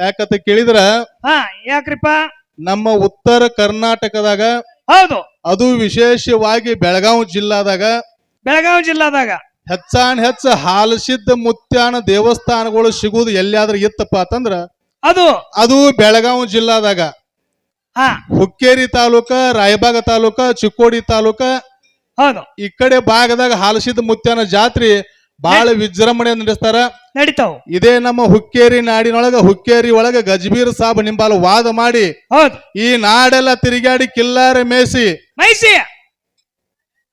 ಯಾಕಂತ ಕೇಳಿದ್ರ ಹಾ ಯಾಕ್ರಿಪ್ಪ? ನಮ್ಮ ಉತ್ತರ ಕರ್ನಾಟಕದಾಗ ಹೌದು. ಅದು ವಿಶೇಷವಾಗಿ ಬೆಳಗಾವಿ ಜಿಲ್ಲಾದಾಗ ಬೆಳಗಾವಿ ಜಿಲ್ಲಾದಾಗ. ಹೆಚ್ಚಾನ್ ಹೆಚ್ಚ ಹಾಲಸಿದ್ದ ಮುತ್ಯಾನ ದೇವಸ್ಥಾನಗಳು ಸಿಗುವುದು ಎಲ್ಲಿಯಾದ್ರೂ ಇತ್ತಪ್ಪ ಅಂತಂದ್ರ ಅದು. ಅದು ಬೆಳಗಾವಿ ಜಿಲ್ಲಾದಾಗ. ಹಾ. ಹುಕ್ಕೇರಿ ತಾಲೂಕ ರಾಯಬಾಗ ತಾಲೂಕ ಚಿಕ್ಕೋಡಿ ತಾಲೂಕ ಹೌದು. ಈ ಕಡೆ ಭಾಗದಾಗ ಹಾಲಸಿದ್ದ ಮುತ್ಯಾನ ಜಾತ್ರೆ ಬಹಳ ವಿಜೃಂಭಣೆ ನಡೆಸ್ತಾರ. ನಡೀತಾವ್. ಇದೇ ನಮ್ಮ ಹುಕ್ಕೇರಿ ನಾಡಿನೊಳಗ ಹುಕ್ಕೇರಿ ಒಳಗ ಗಜಬೀರ್ ಸಾಬ್ ನಿಂಬಾಲ ವಾದ ಮಾಡಿ ಹೌದು. ಈ ನಾಡೆಲ್ಲ ತಿರುಗಾಡಿ ಕಿಲ್ಲಾರೆ ಮೇಸಿ ಮೈಸಿ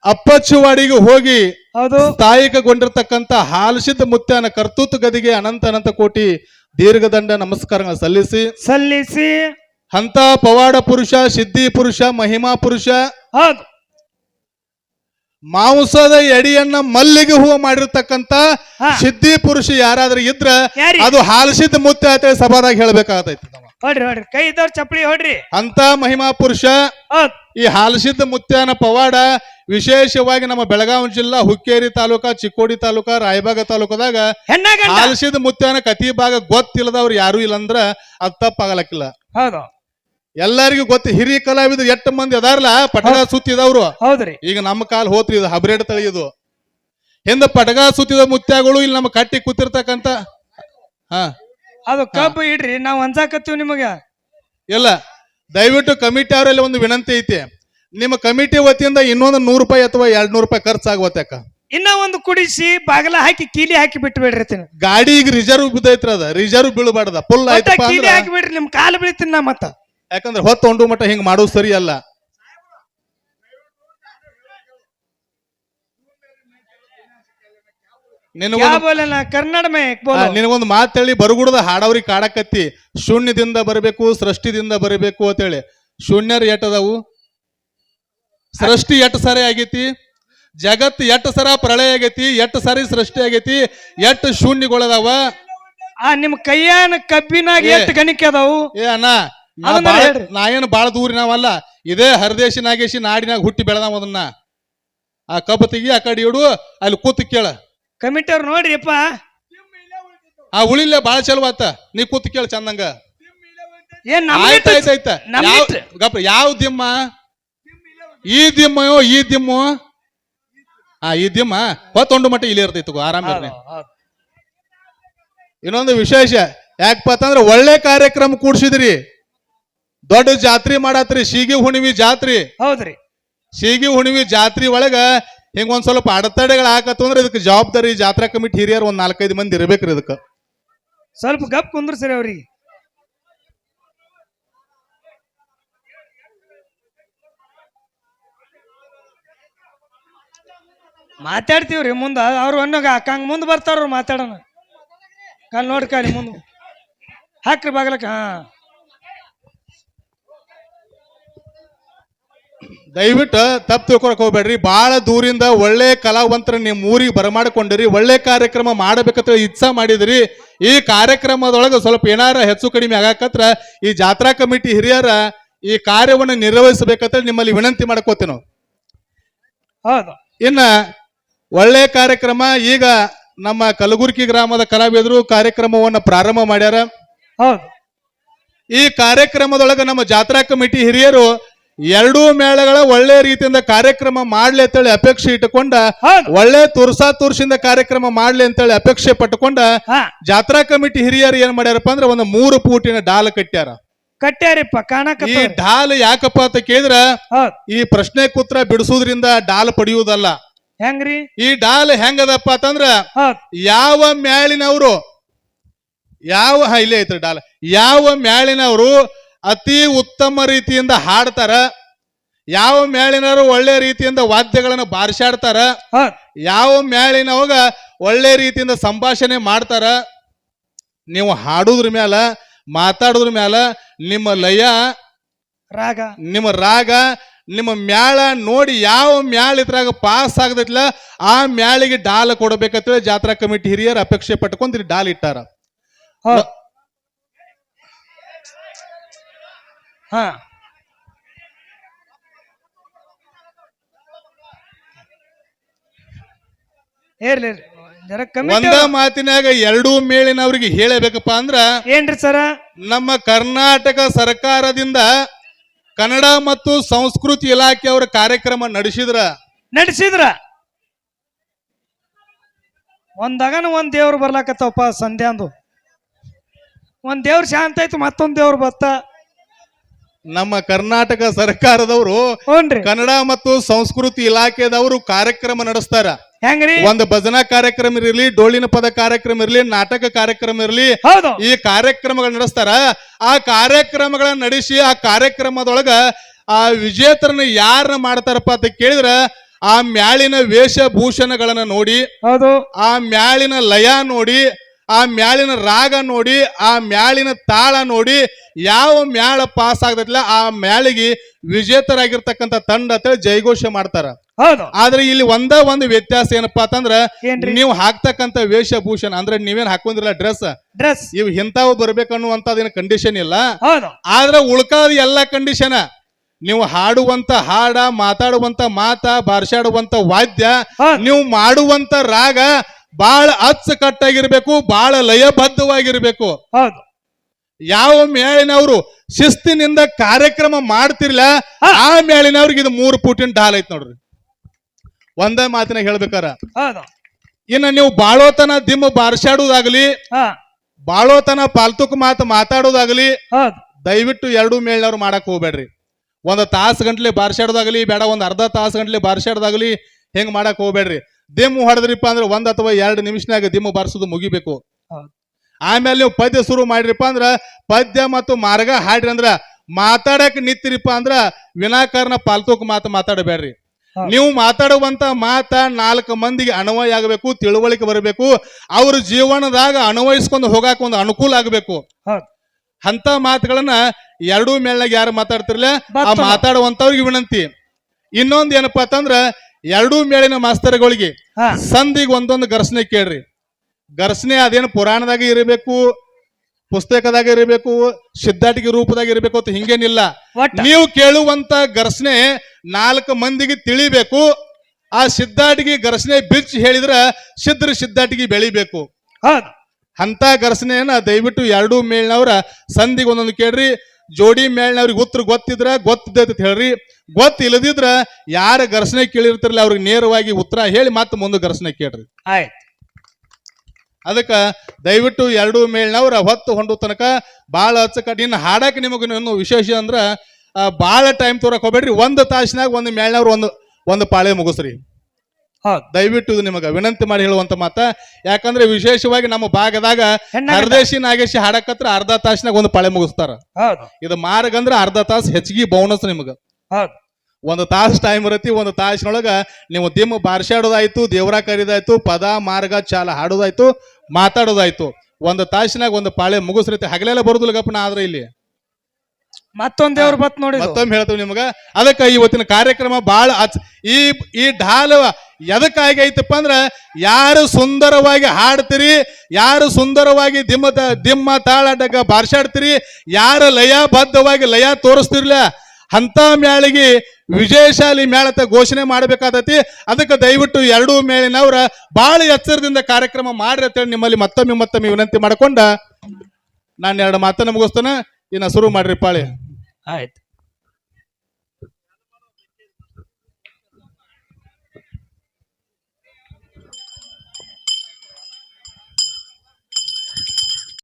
ಅಪ್ಪಚ್ಚುವಾಡಿಗೆ ಹೋಗಿ ಹೌದು. ಸ್ಥಾಯಿಕಗೊಂಡಿರ್ತಕ್ಕಂಥ ಹಾಲಸಿದ್ದ ಮುತ್ಯಾನ ಕರ್ತೂತ್ ಗದಿಗೆ ಅನಂತ ಅನಂತ ಕೋಟಿ ದೀರ್ಘದಂಡ ನಮಸ್ಕಾರಗಳನ್ನು ಸಲ್ಲಿಸಿ. ಸಲ್ಲಿಸಿ. ಅಂತ ಪವಾಡ ಪುರುಷ ಸಿದ್ಧಿ ಪುರುಷ ಮಹಿಮಾ ಪುರುಷ ಹೌದು. ಮಾಂಸದ ಎಡಿಯನ್ನ ಮಲ್ಲಿಗೆ ಹೂವು ಮಾಡಿರ್ತಕ್ಕಂತ ಹಾ. ಸಿದ್ಧಿ ಪುರುಷ ಯಾರಾದ್ರೂ ಇದ್ರ ಯಾರಿ? ಅದು ಹಾಲಸಿದ್ದ ಮುತ್ತೆ ಅಂತ ಹೇಳಿ ಸಭಾದಾಗ ಹೇಳ್ಬೇಕಾಗತೈತಿ ನಾವು. ಹೊಡ್ರಿ ಹೊಡ್ರಿ. ಕೈ ಇದ್ದವ್ರ ಚಪ್ಪಲಿ ಹೊಡ್ರಿ. ಅಂತ ಮಹಿಮಾ ಪುರುಷ ಹೌದು. ಈ ಹಾಲಸಿದ್ದ ಮುತ್ಯಾನ ಪವಾಡ ವಿಶೇಷವಾಗಿ ನಮ್ಮ ಬೆಳಗಾವಿ ಜಿಲ್ಲಾ ಹುಕ್ಕೇರಿ ತಾಲೂಕಾ ಚಿಕ್ಕೋಡಿ ತಾಲೂಕಾ ರಾಯಬಾಗ ತಾಲೂಕದಾಗ ಹಾಲಸಿದ ಮುತ್ಯಾನ ಕತಿ ಭಾಗ ಗೊತ್ತಿಲ್ಲದವ್ರು ಯಾರು ಇಲ್ಲಂದ್ರ ಅದ್ ತಪ್ಪಾಗಲಕ್ಕಿಲ್ಲ. ಹೌದು. ಎಲ್ಲರಿಗೂ ಗೊತ್ತು ಹಿರಿಯ ಕಲಾವಿದ್ರು ಎಷ್ಟು ಮಂದಿ ಅದಾರಲ್ಲ ಪಟಗ ಸುತ್ತಿದವ್ರು. ಹೌದ್ರಿ. ಈಗ ನಮ್ಮ ಕಾಲ್ ಹೋತ್ರಿ ಇದು ಹಬ್ರೇಡ್ ತಳಿ ಇದು ಹಿಂದ ಪಟಗ ಸುತ್ತಿದ ಮುತ್ಯಾಗಳು ಇಲ್ಲಿ ನಮ್ಮ ಕಟ್ಟಿ ಕೂತಿರ್ತಕ್ಕಂತ. ಹಾ. ಅದು ಕಬ್ಬು ಇಡ್ರಿ ನಾವ್ ಅನ್ಸಾಕತ್ತೀವಿ ನಿಮಗ. ಇಲ್ಲ ದಯವಿಟ್ಟು ಕಮಿಟಿ ಅವರಲ್ಲಿ ಒಂದು ವಿನಂತಿ ಐತಿ. ನಿಮ್ಮ ಕಮಿಟಿ ವತಿಯಿಂದ ಇನ್ನೊಂದು ನೂರು ರೂಪಾಯಿ ಅಥವಾ ಎರಡ್ ನೂರು ರೂಪಾಯಿ ಖರ್ಚಾಗುವತ್ತಾಕ ಇನ್ನ ಒಂದು ಕುಡಿಸಿ ಬಾಗಲ ಹಾಕಿ ಕೀಲಿ ಹಾಕಿ ಬಿಟ್ಟು ಬಿಡ್ರಿ ಗಾಡಿ ಈಗ ರಿಸರ್ವ್ ಬಿದ್ದೈತ್ರಿ ಅದ. ರಿಸರ್ವ್ ಬೀಳಬಾರ್ದ. ಫುಲ್ ಆಯ್ತು ಕೀಲಿ ಹಾಕಿ ಬಿಡ್ರಿ ನಿಮ್ ಕಾಲು ಬೀಳ್ತೀನಿ ನಾ ಮತ್ತ. ಯಾಕಂದ್ರೆ ಹೊತ್ತು ಉಂಡು ಮಟ್ಟ ಹಿಂಗ್ ಮಾಡೋದು ಸರಿ ಅಲ್ಲ ನಿನಗೊಂದು ಮಾತೇಳಿ ಬರಗುಡದ ಹಾಡವ್ರಿಗೆ ಕಾಡಕತ್ತಿ. ಶೂನ್ಯದಿಂದ ಬರಬೇಕು ಸೃಷ್ಟಿದಿಂದ ಬರಬೇಕು ಅಂತೇಳಿ. ಶೂನ್ಯರು ಎಟ್ಟದವು? ಅದಾವು ಸೃಷ್ಟಿ ಎಟ್ ಸರಿ ಆಗೈತಿ? ಜಗತ್ ಎಟ್ ಸರ ಪ್ರಳಯ ಆಗೈತಿ? ಎಟ್ ಸರಿ ಸೃಷ್ಟಿ ಆಗೈತಿ? ಎಟ್ ಶೂನ್ಯಗಳದಾವ? ಆ ನಿಮ್ ಕೈಯಾನ ಕಬ್ಬಿನಾಗ ಎಷ್ಟ್ ಗಣಿಕೆ ಅದಾವು? ಏ ಅಣ್ಣ ಅದನ್ನ ಹೇಳ್ರಿ. ನಾ ಏನು ಬಾಳ ದೂರ ನಾವಲ್ಲ? ಇದೇ ಹರದೇಶಿ ನಾಗೇಶಿ ನಾಡಿನಾಗ ಹುಟ್ಟಿ ಬೆಳೆದಾವ ಅದನ್ನ. ಆ ಕಬ್ಬು ತೆಗಿ ಆ ಕಡೆ ಇಡು ಅಲ್ಲಿ ಕೂತ್ ಕೇಳ. ಕಮಿಟಿ ಅವ್ರು ನೋಡ್ರಿಪ್ಪ ಆ ಉಳಿಲ್ಲ ಬಾಳ ಚಲೋ ಆತ. ನೀ ಕೂತ್ ಕೇಳ ಚಂದಂಗ. ಏನ್ ಆಯ್ತ ಆಯ್ತ ಆಯ್ತ. ನಮ್ ಯಾವ ಇಟ್ಟು. ಗಪ್ಪ ಯಾವ ದಿಮ್ಮ? ಈ ದಿಮ್ಮಯೋ ಈ ದಿಮ್ಮು? ಆ ಈ ದಿಮ್ಮ? ಹೊತ್ತೊಂಡು ಮಟ್ಟ ಇಲ್ಲಿ ಇರ್ತೈತಿ ಆರಾಮ ಇರ್ರಿ. ಇನ್ನೊಂದು ವಿಶೇಷ ಯಾಕಪ್ಪ ಅಂತಂದ್ರೆ ಒಳ್ಳೆ ಕಾರ್ಯಕ್ರಮ ಕೂಡ್ಸಿದ್ರಿ. ದೊಡ್ಡ ಜಾತ್ರಿ ಮಾಡತ್ರಿ ಸೀಗಿ ಹುಣಿವಿ ಜಾತ್ರಿ. ಹೌದ್ರಿ. ಸೀಗಿ ಹುಣಿವಿ ಜಾತ್ರಿ ಒಳಗ ಹಿಂಗ ಒಂದ್ ಸ್ವಲ್ಪ ಅಡೆತಡೆಗಳು ಹಾಕತ್ತು ಅಂದ್ರೆ ಇದಕ್ಕೆ ಜವಾಬ್ದಾರಿ ಜಾತ್ರಾ ಕಮಿಟಿ ಹಿರಿಯರು ಒಂದ್ ನಾಲ್ಕೈದು ಮಂದಿ ಇರ್ಬೇಕ್ರಿ ಇದಕ್ಕೆ. ಸ್ವಲ್ಪ ಗಪ್ ಕುಂದ್ರಿ ಸರಿ ಅವ್ರಿಗೆ. ಮಾತಾಡ್ತೀವ್ರಿ ಮುಂದ ಅವ್ರು ಅನ್ನೋಗ ಹಾಕಂಗ್ ಮುಂದ್ ಬರ್ತಾರ ಮಾತಾಡೋಣ. ಕಾಲ್ ನೋಡಿ ಕಾಲಿ ಮುಂದ್. ಹಾಕ್ರಿ ಬಾಗಲಕ್ಕ ಹಾ. ದಯವಿಟ್ಟು ತಪ್ಪು ತಿಳ್ಕೊಳಕ್ ಹೋಗ್ಬೇಡ್ರಿ. ಭಾಳ ದೂರಿಂದ ಒಳ್ಳೆ ಕಲಾವಂತರ ನಿಮ್ಮ ಊರಿಗೆ ಬರಮಾಡಿಕೊಂಡಿರಿ. ಒಳ್ಳೆ ಕಾರ್ಯಕ್ರಮ ಮಾಡಬೇಕಂತ ಇಚ್ಛಾ ಮಾಡಿದಿರಿ. ಈ ಕಾರ್ಯಕ್ರಮದೊಳಗೆ ಸ್ವಲ್ಪ ಏನಾರ ಹೆಚ್ಚು ಕಡಿಮೆ ಆಗಾಕತ್ರ ಈ ಜಾತ್ರಾ ಕಮಿಟಿ ಹಿರಿಯರ ಈ ಕಾರ್ಯವನ್ನು ನಿರ್ವಹಿಸಬೇಕಂತ ನಿಮ್ಮಲ್ಲಿ ವಿನಂತಿ ಮಾಡ್ಕೋತೀವಿ ನಾವು. ಹೌದು. ಇನ್ನ ಒಳ್ಳೆ ಕಾರ್ಯಕ್ರಮ ಈಗ ನಮ್ಮ ಕಲಬುರ್ಗಿ ಗ್ರಾಮದ ಕಲಾವಿದರು ಕಾರ್ಯಕ್ರಮವನ್ನು ಪ್ರಾರಂಭ ಮಾಡ್ಯಾರ. ಹೌದು. ಈ ಕಾರ್ಯಕ್ರಮದೊಳಗೆ ನಮ್ಮ ಜಾತ್ರಾ ಕಮಿಟಿ ಹಿರಿಯರು ಎರಡೂ ಮೇಳಗಳ ಒಳ್ಳೆ ರೀತಿಯಿಂದ ಕಾರ್ಯಕ್ರಮ ಮಾಡ್ಲಿ ಅಂತೇಳಿ ಅಪೇಕ್ಷೆ ಇಟ್ಟುಕೊಂಡ ಒಳ್ಳೆ ತುರ್ಸಾ ತುರ್ಸಿಂದ ಕಾರ್ಯಕ್ರಮ ಮಾಡ್ಲಿ ಅಂತೇಳಿ ಅಪೇಕ್ಷೆ ಪಟ್ಟುಕೊಂಡ ಜಾತ್ರಾ ಕಮಿಟಿ ಹಿರಿಯರು ಏನ್ ಮಾಡ್ಯಾರಪ್ಪ ಅಂದ್ರೆ ಒಂದು ಮೂರು ಪೂಟಿನ ಡಾಲ್ ಕಟ್ಟ್ಯಾರ. ಕಟ್ಟ್ಯಾರಿಪ್ಪ ಈ ಕಾಣಕತ್ತ ಡಾಲ್ ಯಾಕಪ್ಪ ಅಂತ ಕೇಳಿದ್ರ ಈ ಪ್ರಶ್ನೆ ಕೂತ್ರ ಬಿಡಿಸೋದ್ರಿಂದ ಡಾಲ್ ಪಡೆಯುವುದಲ್ಲ. ಹೆಂಗ್ರಿ? ಈ ಡಾಲ್ ಹೆಂಗದಪ್ಪ ಅಂತಂದ್ರ ಯಾವ ಮ್ಯಾಳಿನವರು ಯಾವ ಹೈಲೇ ಇಲ್ಲೇ ಐತ್ರಿ ಡಾಲ್. ಯಾವ ಮ್ಯಾಳಿನವರು ಅತಿ ಉತ್ತಮ ರೀತಿಯಿಂದ ಹಾಡ್ತಾರ. ಯಾವ ಮೇಳಿನವರು ಒಳ್ಳೆ ರೀತಿಯಿಂದ ವಾದ್ಯಗಳನ್ನು ಬಾರಿಸಾಡ್ತಾರ. ಯಾವ ಹೋಗ ಒಳ್ಳೆ ರೀತಿಯಿಂದ ಸಂಭಾಷಣೆ ಮಾಡ್ತಾರ. ನೀವು ಹಾಡುದ್ರ ಮ್ಯಾಲ ಮಾತಾಡೋದ್ರ ಮ್ಯಾಲ ನಿಮ್ಮ ಲಯ ರಾಗ. ನಿಮ್ಮ ರಾಗ ನಿಮ್ಮ ಮ್ಯಾಳ ನೋಡಿ ಯಾವ ಮ್ಯಾಳ ಇದ್ರಾಗ ಪಾಸ್ ಆಗದಿಲ್ಲ ಆ ಮ್ಯಾಳಿಗೆ ಡಾಲ್ ಕೊಡ್ಬೇಕಂತೇಳಿ ಜಾತ್ರಾ ಕಮಿಟಿ ಹಿರಿಯರು ಅಪೇಕ್ಷೆ ಪಟ್ಕೊಂಡು ಡಾಲ್ ಇಟ್ಟಾರ. ಹಾ. ಇರ್ಲಿ ಇರ್ಲಿ ಜರ ಕಮ್ಮಿ ಒಂದ ಮಾತಿನಾಗ ಎರಡೂ ಮೇಳಿನವ್ರಿಗೆ ಹೇಳಬೇಕಪ್ಪ ಅಂದ್ರ ಏನ್ರಿ ಸರ? ನಮ್ಮ ಕರ್ನಾಟಕ ಸರ್ಕಾರದಿಂದ ಕನ್ನಡ ಮತ್ತು ಸಂಸ್ಕೃತಿ ಇಲಾಖೆಯವರ ಕಾರ್ಯಕ್ರಮ ನಡೆಸಿದ್ರ. ನಡೆಸಿದ್ರ? ಒಂದಾಗನ ಒಂದ್ ದೇವ್ರು ಬರ್ಲಾಕತ್ತವಪ್ಪ ಸಂಧ್ಯಾಂದು ಒಂದ್ ದೇವ್ರ ಶಾಂತ ಆಯ್ತು ಮತ್ತೊಂದ್ ದೇವ್ರು ಬತ್ತ ನಮ್ಮ ಕರ್ನಾಟಕ ಸರ್ಕಾರದವರು ಕನ್ನಡ ಮತ್ತು ಸಂಸ್ಕೃತಿ ಇಲಾಖೆದವರು ಕಾರ್ಯಕ್ರಮ ನಡೆಸ್ತಾರ. ಒಂದು ಭಜನಾ ಕಾರ್ಯಕ್ರಮ ಇರಲಿ ಡೋಳಿನ ಪದ ಕಾರ್ಯಕ್ರಮ ಇರಲಿ ನಾಟಕ ಕಾರ್ಯಕ್ರಮ ಇರಲಿ ಈ ಕಾರ್ಯಕ್ರಮಗಳು ನಡೆಸ್ತಾರ. ಆ ಕಾರ್ಯಕ್ರಮಗಳನ್ನ ನಡೆಸಿ ಆ ಕಾರ್ಯಕ್ರಮದೊಳಗ ಆ ವಿಜೇತರನ್ನ ಯಾರನ್ನ ಮಾಡ್ತಾರಪ್ಪ ಅಂತ ಕೇಳಿದ್ರ ಆ ಮ್ಯಾಳಿನ ವೇಷಭೂಷಣಗಳನ್ನ ನೋಡಿ ಹೌದು. ಆ ಮ್ಯಾಳಿನ ಲಯ ನೋಡಿ ಆ ಮ್ಯಾಳಿನ ರಾಗ ನೋಡಿ ಆ ಮ್ಯಾಳಿನ ತಾಳ ನೋಡಿ ಯಾವ ಮ್ಯಾಳ ಪಾಸ್ ಆಗದಿಲ್ಲ ಆ ಮ್ಯಾಳಿಗೆ ವಿಜೇತರಾಗಿರ್ತಕ್ಕಂಥ ತಂಡ ಅಂತೇಳಿ ಜೈಘೋಷ ಮಾಡ್ತಾರ. ಹೌದು. ಆದ್ರೆ ಇಲ್ಲಿ ಒಂದ ಒಂದು ವ್ಯತ್ಯಾಸ ಏನಪ್ಪಾ ಅಂತಂದ್ರ ನೀವು ಹಾಕ್ತಕ್ಕಂತ ವೇಷಭೂಷಣ ಅಂದ್ರೆ ನೀವೇನ್ ಹಾಕೊಂಡಿರಲ್ಲ ಡ್ರೆಸ್ ಡ್ರೆಸ್ ಇವ್ ಇಂಥವು ಬರ್ಬೇಕನ್ನುವಂಥದ್ದೇನು ಕಂಡೀಷನ್ ಇಲ್ಲ. ಆದ್ರೆ ಉಳ್ಕಾದ ಎಲ್ಲಾ ಕಂಡೀಷನ್ ನೀವು ಹಾಡುವಂತ ಹಾಡ ಮಾತಾಡುವಂತ ಮಾತ ಬಾರ್ಸಾಡುವಂತ ವಾದ್ಯ. ನೀವು ಮಾಡುವಂತ ರಾಗ ಬಾಳ ಅಚ್ಚುಕಟ್ಟಾಗಿರ್ಬೇಕು ಬಹಳ ಲಯಬದ್ಧವಾಗಿರ್ಬೇಕು. ಹೌದು. ಯಾವ ಮೇಲಿನವರು ಶಿಸ್ತಿನಿಂದ ಕಾರ್ಯಕ್ರಮ ಮಾಡ್ತಿರ್ಲ ಆ ಮೇಳಿನವ್ರಿಗೆ ಇದು ಮೂರು ಪುಟಿನ ಢಾಲ್ ಐತ್ ನೋಡ್ರಿ. ಒಂದೇ ಮಾತಿನ ಹೇಳ್ಬೇಕಾರ. ಇನ್ನ ನೀವು ಬಾಳೋತನ ದಿಮ್ಮ ಬಾರ್ಸಾಡುದಾಗ್ಲಿ ಬಾಳೋತನ ಪಾಲ್ತುಕ್ ಮಾತು ಮಾತಾಡೋದಾಗ್ಲಿ ಹೌದು. ದಯವಿಟ್ಟು ಎರಡು ಮೇಳ್ನವ್ರು ಮಾಡಕ್ ಹೋಗ್ಬೇಡ್ರಿ. ಒಂದು ತಾಸು ಗಂಟ್ಲೆ ಬಾರ್ಸಾಡೋದಾಗ್ಲಿ ಬೇಡ ಒಂದು ಅರ್ಧ ತಾಸು ಗಂಟ್ಲೆ ಬಾರ್ಸಾಡೋದಾಗ್ಲಿ ಹೆಂಗ್ ಮಾಡಕ್ ಹೋಗ್ಬೇಡ್ರಿ. ದಿಮ್ಮು ಹೊಡೆದ್ರಿಪ್ಪ ಅಂದ್ರೆ ಒಂದ್ ಅಥವಾ ಎರಡು ನಿಮಿಷನಾಗ ದಿಮ್ಮು ಬಾರಿಸೋದು ಮುಗಿಬೇಕು. ಆಮೇಲೆ ನೀವು ಪದ್ಯ ಶುರು ಮಾಡ್ರಿಪ್ಪ ಅಂದ್ರ ಪದ್ಯ ಮತ್ತು ಮಾರ್ಗ ಹಾಡ್ರಿ ಅಂದ್ರ ಮಾತಾಡಕ್ ನಿಂತಿರಿಪ್ಪ ಅಂದ್ರ ವಿನಾಕಾರಣ ಪಾಲ್ತೂಕ್ ಮಾತು ಮಾತಾಡಬೇಡ್ರಿ. ನೀವು ಮಾತಾಡುವಂತ ಮಾತ ನಾಲ್ಕು ಮಂದಿಗೆ ಅನ್ವಯ ಆಗಬೇಕು ತಿಳುವಳಿಕೆ ಬರಬೇಕು ಅವ್ರ ಜೀವನದಾಗ ಅನ್ವಯಿಸ್ಕೊಂಡು ಹೋಗಾಕ ಒಂದು ಅನುಕೂಲ ಆಗಬೇಕು. ಅಂತ ಮಾತುಗಳನ್ನ ಎರಡೂ ಮೇಳ್ನಾಗ ಯಾರು ಮಾತಾಡ್ತಿರ್ಲ ಆ. ಮಾತಾಡುವಂತವ್ರಿಗೆ ವಿನಂತಿ. ಇನ್ನೊಂದ್ ಏನಪ್ಪಾ ಅಂತಂದ್ರ ಎರಡೂ ಮೇಳಿನ ಮಾಸ್ತರ್ಗಳಿಗೆ ಹಾ. ಸಂಧಿಗೆ ಒಂದೊಂದು ಘರ್ಷಣೆ ಕೇಳ್ರಿ. ಘರ್ಷಣೆ ಅದೇನು ಪುರಾಣದಾಗ ಇರಬೇಕು ಪುಸ್ತಕದಾಗ ಇರಬೇಕು ಸಿದ್ಧಾಟಿಕೆ ರೂಪದಾಗ ಇರಬೇಕು ಅಂತ ಹಿಂಗೇನಿಲ್ಲ. ಒಟ್ಟ. ನೀವು ಕೇಳುವಂತ ಘರ್ಷಣೆ ನಾಲ್ಕು ಮಂದಿಗೆ ತಿಳಿಬೇಕು. ಆ ಸಿದ್ಧಾಟಿಗೆ ಘರ್ಷಣೆ ಬಿಚ್ಚಿ ಹೇಳಿದ್ರ ಸಿದ್ಧರ ಸಿದ್ಧಾಟಿಗೆ ಬೆಳಿಬೇಕು. ಹೌದು. ಅಂತ ಘರ್ಷಣೆಯನ್ನ ದಯವಿಟ್ಟು ಎರಡೂ ಮೇಳ್ನವ್ರ ಸಂಧಿಗೆ ಒಂದೊಂದು ಕೇಳ್ರಿ. ಜೋಡಿ ಮೇಳ್ನವ್ರಿಗೆ ಉತ್ತರ ಗೊತ್ತಿದ್ರ ಗೊತ್ತಿದ್ದೈತೆ ಅಂತ ಹೇಳ್ರಿ. ಗೊತ್ತ ಇಲ್ಲದಿದ್ರ ಯಾರ ಘರ್ಷಣೆ ಕೇಳಿರ್ತಾರಲ್ಲ ಅವ್ರಿಗೆ ನೇರವಾಗಿ ಉತ್ತರ ಹೇಳಿ ಮತ್ತೆ ಮುಂದೆ ಘರ್ಷಣೆ ಕೇಳ್ರಿ. ಆಯ್ತು. ಅದಕ್ಕ ದಯವಿಟ್ಟು ಎರಡೂ ಮೇಳ್ನವ್ರ ಹೊತ್ತು ಹೊಂಡು ತನಕ ಭಾಳ ಅಚ್ಚಕಟ್ಟು ಇನ್ನು ಹಾಡಕ್ಕೆ ನಿಮಗೆ ವಿಶೇಷ ಅಂದ್ರ ಭಾಳ ಟೈಮ್ ತೋರಕ್ ಹೋಗ್ಬೇಡ್ರಿ. ಒಂದು ತಾಸಿನಾಗ ಒಂದು ಮೇಳ್ನವ್ರು ಒಂದು ಒಂದು ಪಾಳೆ ಮುಗಿಸ್ರಿ. ದಯವಿಟ್ಟು ಇದು ನಿಮಗೆ ವಿನಂತಿ ಮಾಡಿ ಹೇಳುವಂತ ಮಾತ. ಯಾಕಂದ್ರೆ ವಿಶೇಷವಾಗಿ ನಮ್ಮ ಭಾಗದಾಗ. ಹರದೇಶಿ ನಾಗೇಶಿ ಹಾಡಕತ್ರ ಅರ್ಧ ತಾಸಿನಾಗ ಒಂದು ಪಾಳೆ ಮುಗಿಸ್ತಾರ. ಇದು ಮಾರ್ಗ ಅಂದ್ರೆ ಅರ್ಧ ತಾಸು ಹೆಚ್ಚಿಗೆ ಬೋನಸ್ ನಿಮಗೆ. ಒಂದು ತಾಸು ಟೈಮ್ ಇರತಿ ಒಂದು ತಾಸಿನೊಳಗ ನೀವು ದಿಮ್ಮ ಬಾರ್ಸಾಡೋದಾಯ್ತು ದೇವರ ಕರೀದಾಯ್ತು ಪದ ಮಾರ್ಗ ಚಾಲ ಹಾಡೋದಾಯ್ತು ಮಾತಾಡೋದಾಯ್ತು. ಒಂದು ತಾಸಿನಾಗ ಒಂದು ಪಾಳೆ ಮುಗಿಸ್ರತಿ ಹಗಲೆಲ್ಲ ಬರುದಿಲ್ಲ ಗಪ್ಪನ ಆದ್ರೆ ಇಲ್ಲಿ. ಮತ್ತೊಂದ್ ದೇವ್ರ ಬತ್ ನೋಡಿ ಮತ್ತೊಮ್ಮೆ ಹೇಳ್ತೀವಿ ನಿಮಗ ಅದಕ್ಕೆ ಇವತ್ತಿನ ಕಾರ್ಯಕ್ರಮ ಬಹಳ ಅಚ್ ಈ ಈ ಢಾಲ ಎದಕ್ಕಾಗಿ ಐತಪ್ಪ ಅಂದ್ರ ಯಾರು ಸುಂದರವಾಗಿ ಹಾಡ್ತೀರಿ ಯಾರು ಸುಂದರವಾಗಿ ದಿಮ್ಮ ದಿಮ್ಮ ತಾಳ ಡಗ ಬಾರ್ಸಾಡ್ತೀರಿ ಯಾರು ಲಯಬದ್ಧವಾಗಿ ಲಯ ತೋರಿಸ್ತಿರ್ಲ ಅಂತ ಮ್ಯಾಳಿಗೆ ವಿಜಯಶಾಲಿ ಮೇಳತ ಘೋಷಣೆ ಮಾಡಬೇಕಾದತಿ. ಅದಕ್ಕೆ ದಯವಿಟ್ಟು ಎರಡೂ ಮೇಳಿನವ್ರ ಬಹಳ ಎಚ್ಚರದಿಂದ ಕಾರ್ಯಕ್ರಮ ಮಾಡ್ರಿ ಅಂತೇಳಿ ನಿಮ್ಮಲ್ಲಿ ಮತ್ತೊಮ್ಮೆ ಮತ್ತೊಮ್ಮೆ ವಿನಂತಿ ಮಾಡ್ಕೊಂಡ ನಾನು ಎರಡು ಮಾತನ್ನು ಮುಗಿಸ್ತಾನೆ. ಇನ್ನ ಶುರು ಮಾಡ್ರಿ ಪಾಳಿ. ಆಯ್ತು